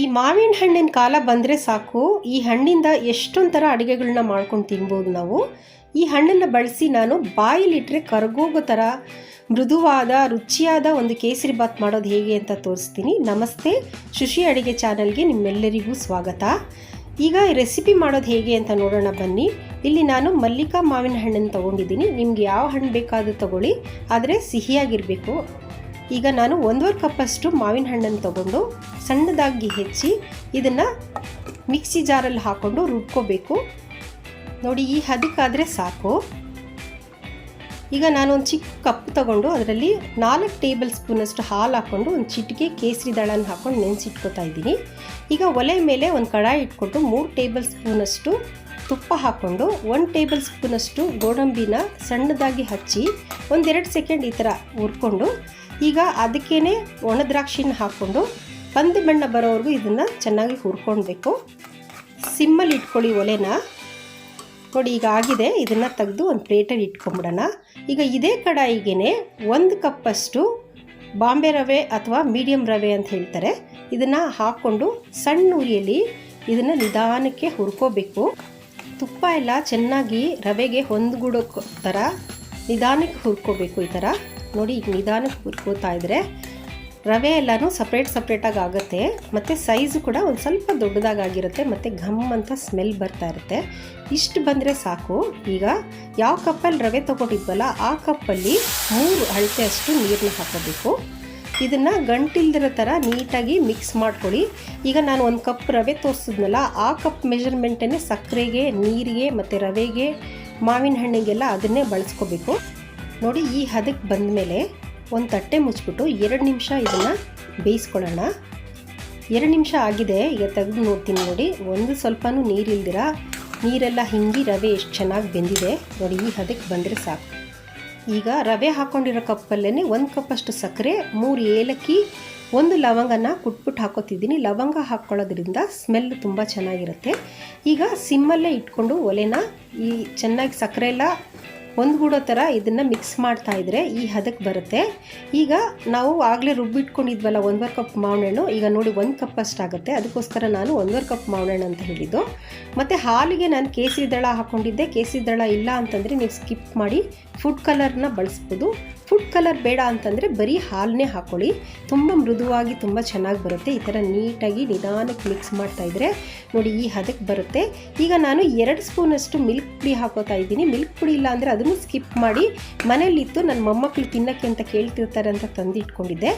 ಈ ಮಾವಿನ ಹಣ್ಣಿನ ಕಾಲ ಬಂದರೆ ಸಾಕು. ಈ ಹಣ್ಣಿಂದ ಎಷ್ಟೊಂದು ಥರ ಅಡುಗೆಗಳನ್ನ ಮಾಡ್ಕೊಂಡು ತಿನ್ಬೋದು ನಾವು. ಈ ಹಣ್ಣನ್ನು ಬಳಸಿ ನಾನು ಬಾಯಿಲಿಟ್ಟರೆ ಕರಗೋಗೋ ಥರ ಮೃದುವಾದ, ರುಚಿಯಾದ ಒಂದು ಕೇಸರಿ ಬಾತ್ ಮಾಡೋದು ಹೇಗೆ ಅಂತ ತೋರಿಸ್ತೀನಿ. ನಮಸ್ತೆ. ಶುಶಿ ಅಡುಗೆ ಚಾನಲ್ಗೆ ನಿಮ್ಮೆಲ್ಲರಿಗೂ ಸ್ವಾಗತ. ಈಗ ಈ ರೆಸಿಪಿ ಮಾಡೋದು ಹೇಗೆ ಅಂತ ನೋಡೋಣ ಬನ್ನಿ. ಇಲ್ಲಿ ನಾನು ಮಲ್ಲಿಕಾ ಮಾವಿನ ಹಣ್ಣನ್ನು ತೊಗೊಂಡಿದ್ದೀನಿ. ನಿಮ್ಗೆ ಯಾವ ಹಣ್ಣು ಬೇಕಾದರೂ ತಗೊಳ್ಳಿ. ಆದರೆ ಸಿಹಿಯಾಗಿರಬೇಕು. ಈಗ ನಾನು ಒಂದೂವರೆ ಕಪ್ಪಷ್ಟು ಮಾವಿನ ಹಣ್ಣನ್ನು ತಗೊಂಡು ಸಣ್ಣದಾಗಿ ಹೆಚ್ಚಿ ಇದನ್ನು ಮಿಕ್ಸಿ ಜಾರಲ್ಲಿ ಹಾಕ್ಕೊಂಡು ರುಬ್ಕೋಬೇಕು. ನೋಡಿ, ಈ ಹದಕ್ಕಾದರೆ ಸಾಕು. ಈಗ ನಾನು ಒಂದು ಚಿಕ್ಕ ಕಪ್ ತಗೊಂಡು ಅದರಲ್ಲಿ ನಾಲ್ಕು ಟೇಬಲ್ ಸ್ಪೂನಷ್ಟು ಹಾಲು ಹಾಕ್ಕೊಂಡು ಒಂದು ಚಿಟಿಕೆ ಕೇಸರಿ ದಳನ ಹಾಕ್ಕೊಂಡು ನೆನೆಸಿಟ್ಕೋತಾ ಇದ್ದೀನಿ. ಈಗ ಒಲೆ ಮೇಲೆ ಒಂದು ಕಡಾಯಿ ಇಟ್ಕೊಂಡು ಮೂರು ಟೇಬಲ್ ಸ್ಪೂನಷ್ಟು ತುಪ್ಪ ಹಾಕ್ಕೊಂಡು ಒಂದು ಟೇಬಲ್ ಸ್ಪೂನಷ್ಟು ಗೋಡಂಬಿನ ಸಣ್ಣದಾಗಿ ಹಚ್ಚಿ ಒಂದೆರಡು ಸೆಕೆಂಡ್ ಈ ಥರ ಹುರ್ಕೊಂಡು ಈಗ ಅದಕ್ಕೇ ಒಣ ದ್ರಾಕ್ಷಿನ ಹಾಕ್ಕೊಂಡು ಕಂದು ಬಣ್ಣ ಬರೋವರೆಗೂ ಇದನ್ನು ಚೆನ್ನಾಗಿ ಹುರ್ಕೊಳ್ಬೇಕು. ಸಿಮ್ಮಲ್ಲಿ ಇಟ್ಕೊಳ್ಳಿ ಒಲೆನ. ನೋಡಿ, ಈಗ ಆಗಿದೆ. ಇದನ್ನು ತೆಗೆದು ಒಂದು ಪ್ಲೇಟಲ್ಲಿ ಇಟ್ಕೊಂಬಿಡೋಣ. ಈಗ ಇದೇ ಕಡಾಯಿಗೆ ಒಂದು ಕಪ್ಪಷ್ಟು ಬಾಂಬೆ ರವೆ ಅಥವಾ ಮೀಡಿಯಮ್ ರವೆ ಅಂತ ಹೇಳ್ತಾರೆ. ಇದನ್ನು ಹಾಕ್ಕೊಂಡು ಸಣ್ಣ ಉರಿಯಲ್ಲಿ ಇದನ್ನು ನಿಧಾನಕ್ಕೆ ಹುರ್ಕೋಬೇಕು. ತುಪ್ಪ ಎಲ್ಲ ಚೆನ್ನಾಗಿ ರವೆಗೆ ಹೊಂದ್ಗುಡೋ ಥರ ನಿಧಾನಕ್ಕೆ ಹುರ್ಕೋಬೇಕು ಈ ಥರ. ನೋಡಿ, ಈಗ ನಿಧಾನಕ್ಕೆ ಹುರ್ಕೋತಾ ಇದ್ದರೆ ರವೆ ಎಲ್ಲನೂ ಸಪ್ರೇಟ್ ಸಪ್ರೇಟಾಗಿ ಆಗುತ್ತೆ. ಮತ್ತು ಸೈಜು ಕೂಡ ಒಂದು ಸ್ವಲ್ಪ ದೊಡ್ಡದಾಗಿರುತ್ತೆ ಮತ್ತು ಘಮ್ ಅಂತ ಸ್ಮೆಲ್ ಬರ್ತಾ ಇರುತ್ತೆ. ಇಷ್ಟು ಬಂದರೆ ಸಾಕು. ಈಗ ಯಾವ ಕಪ್ಪಲ್ಲಿ ರವೆ ತೊಗೊಂಡಿದ್ವಲ್ಲ, ಆ ಕಪ್ಪಲ್ಲಿ ಮೂರು ಅಳತೆಯಷ್ಟು ನೀರನ್ನ ಹಾಕೋಬೇಕು. ಇದನ್ನು ಗಂಟಿಲ್ದಿರೋ ಥರ ನೀಟಾಗಿ ಮಿಕ್ಸ್ ಮಾಡ್ಕೊಳ್ಳಿ. ಈಗ ನಾನು ಒಂದು ಕಪ್ ರವೆ ತೋರಿಸಿದ್ನಲ್ಲ, ಆ ಕಪ್ ಮೆಜರ್ಮೆಂಟನ್ನೇ ಸಕ್ಕರೆಗೆ, ನೀರಿಗೆ ಮತ್ತು ರವೆಗೆ, ಮಾವಿನ ಹಣ್ಣಿಗೆಲ್ಲ ಅದನ್ನೇ ಬಳಸ್ಕೋಬೇಕು. ನೋಡಿ, ಈ ಹದಕ್ಕೆ ಬಂದ ಮೇಲೆ ಒಂದು ತಟ್ಟೆ ಮುಚ್ಚಿಬಿಟ್ಟು ಎರಡು ನಿಮಿಷ ಇದನ್ನು ಬೇಯಿಸ್ಕೊಳ್ಳೋಣ. ಎರಡು ನಿಮಿಷ ಆಗಿದೆ, ಈಗ ತೆಗೆದು ನೋಡ್ತೀನಿ ನೋಡಿ. ಒಂದು ಸ್ವಲ್ಪನೂ ನೀರಿಲ್ದಿರ, ನೀರೆಲ್ಲ ಹಿಂಗಿ ರವೆ ಎಷ್ಟು ಚೆನ್ನಾಗಿ ಬೆಂದಿದೆ. ನೋಡಿ, ಈ ಹದಕ್ಕೆ ಬಂದರೆ ಸಾಕು. ಈಗ ರವೆ ಹಾಕ್ಕೊಂಡಿರೋ ಕಪ್ಪಲ್ಲೇ ಒಂದು ಕಪ್ಪಷ್ಟು ಸಕ್ಕರೆ, ಮೂರು ಏಲಕ್ಕಿ, ಒಂದು ಲವಂಗನ ಕುಟ್ಬಿಟ್ಟು ಹಾಕೋತಿದ್ದೀನಿ. ಲವಂಗ ಹಾಕ್ಕೊಳ್ಳೋದ್ರಿಂದ ಸ್ಮೆಲ್ ತುಂಬ ಚೆನ್ನಾಗಿರುತ್ತೆ. ಈಗ ಸಿಮ್ಮಲ್ಲೇ ಇಟ್ಕೊಂಡು ಒಲೆನ ಈ ಚೆನ್ನಾಗಿ ಸಕ್ಕರೆ ಎಲ್ಲ ಒಂದುಗೂಡೋ ಥರ ಇದನ್ನು ಮಿಕ್ಸ್ ಮಾಡ್ತಾ ಇದ್ದರೆ ಈ ಹದಕ್ಕೆ ಬರುತ್ತೆ. ಈಗ ನಾವು ಆಗಲೇ ರುಬ್ಬಿಟ್ಕೊಂಡಿದ್ವಲ್ಲ ಒಂದೂವರೆ ಕಪ್ ಮಾವಿನಹಣ್ಣು ಈಗ ನೋಡಿ ಒಂದು ಕಪ್ ಅಷ್ಟಾಗುತ್ತೆ ಅದಕ್ಕೋಸ್ಕರ ನಾನು ಒಂದೂವರೆ ಕಪ್ ಮಾವಿನಹಣ್ಣು ಅಂತ ಹೇಳಿದ್ದು. ಮತ್ತು ಹಾಲಿಗೆ ನಾನು ಕೇಸರಿ ದಳ ಹಾಕ್ಕೊಂಡಿದ್ದೆ ಕೇಸರಿ ದಳ ಇಲ್ಲ ಅಂತಂದರೆ ನೀವು ಸ್ಕಿಪ್ ಮಾಡಿ ಫುಡ್ ಕಲರ್ನ ಬಳಸ್ಬೋದು. ಫುಡ್ ಕಲರ್ ಬೇಡ ಅಂತಂದರೆ ಬರೀ ಹಾಲನ್ನೇ ಹಾಕ್ಕೊಳ್ಳಿ ತುಂಬ ಮೃದುವಾಗಿ ತುಂಬ ಚೆನ್ನಾಗಿ ಬರುತ್ತೆ. ಈ ಥರ ನೀಟಾಗಿ ನಿಧಾನಕ್ಕೆ ಮಿಕ್ಸ್ ಮಾಡ್ತಾ ಇದ್ದರೆ ನೋಡಿ ಈ ಹದಕ್ಕೆ ಬರುತ್ತೆ. ಈಗ ನಾನು ಎರಡು ಸ್ಪೂನಷ್ಟು ಮಿಲ್ಕ್ ಪುಡಿ ಹಾಕೋತಾ ಇದ್ದೀನಿ. ಮಿಲ್ಕ್ ಪುಡಿ ಇಲ್ಲ ಅಂದರೆ ಅದನ್ನು ಸ್ಕಿಪ್ ಮಾಡಿ ಮನೇಲಿತ್ತು ನನ್ನ ಮೊಮ್ಮಕ್ಕಳು ತಿನ್ನೋಕ್ಕೆ ಅಂತ ಕೇಳ್ತಿರ್ತಾರೆ ಅಂತ ತಂದಿಟ್ಕೊಂಡಿದ್ದೆ.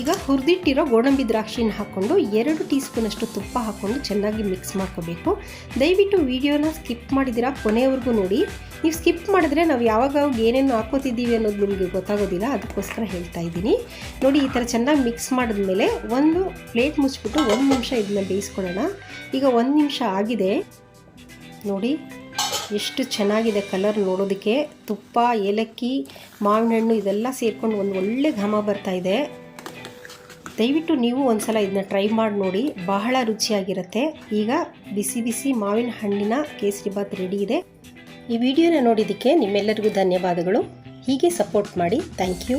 ಈಗ ಹುರಿದಿಟ್ಟಿರೋ ಗೋಡಂಬಿ ದ್ರಾಕ್ಷಿನ ಹಾಕ್ಕೊಂಡು ಎರಡು ಟೀ ಸ್ಪೂನಷ್ಟು ತುಪ್ಪ ಹಾಕ್ಕೊಂಡು ಚೆನ್ನಾಗಿ ಮಿಕ್ಸ್ ಮಾಡ್ಕೋಬೇಕು. ದಯವಿಟ್ಟು ವಿಡಿಯೋನ ಸ್ಕಿಪ್ ಮಾಡಿದಿರ ಕೊನೆಯವರೆಗೂ ನೋಡಿ. ನೀವು ಸ್ಕಿಪ್ ಮಾಡಿದ್ರೆ ನಾವು ಯಾವಾಗ ಏನೇನು ಹಾಕೋತಿದ್ದೀವಿ ಅನ್ನೋದು ನಿಮಗೆ ಗೊತ್ತಾಗೋದಿಲ್ಲ, ಅದಕ್ಕೋಸ್ಕರ ಹೇಳ್ತಾ ಇದ್ದೀನಿ. ನೋಡಿ, ಈ ಥರ ಚೆನ್ನಾಗಿ ಮಿಕ್ಸ್ ಮಾಡಿದ್ಮೇಲೆ ಒಂದು ಪ್ಲೇಟ್ ಮುಚ್ಚಿಬಿಟ್ಟು ಒಂದು ನಿಮಿಷ ಇದನ್ನ ಬೇಯಿಸ್ಕೊಳ್ಳೋಣ. ಈಗ ಒಂದು ನಿಮಿಷ ಆಗಿದೆ. ನೋಡಿ, ಎಷ್ಟು ಚೆನ್ನಾಗಿದೆ ಕಲರ್ ನೋಡೋದಕ್ಕೆ. ತುಪ್ಪ, ಏಲಕ್ಕಿ ಮಾವಿನ ಹಣ್ಣು ಇದೆಲ್ಲ ಸೇರಿಕೊಂಡು ಒಂದು ಒಳ್ಳೆ ಘಮ ಬರ್ತಾ ಇದೆ. ದಯವಿಟ್ಟು ನೀವು ಒಂದು ಸಲ ಇದನ್ನ ಟ್ರೈ ಮಾಡಿ ನೋಡಿ, ಬಹಳ ರುಚಿಯಾಗಿರುತ್ತೆ. ಈಗ ಬಿಸಿ ಬಿಸಿ ಮಾವಿನ ಹಣ್ಣಿನ ಕೇಸರಿ ಬಾತ್ ರೆಡಿ ಇದೆ. ಈ ವಿಡಿಯೋನ ನೋಡಿದ್ದಕ್ಕೆ ನಿಮ್ಮೆಲ್ಲರಿಗೂ ಧನ್ಯವಾದಗಳು. ಹೀಗೆ ಸಪೋರ್ಟ್ ಮಾಡಿ. Thank you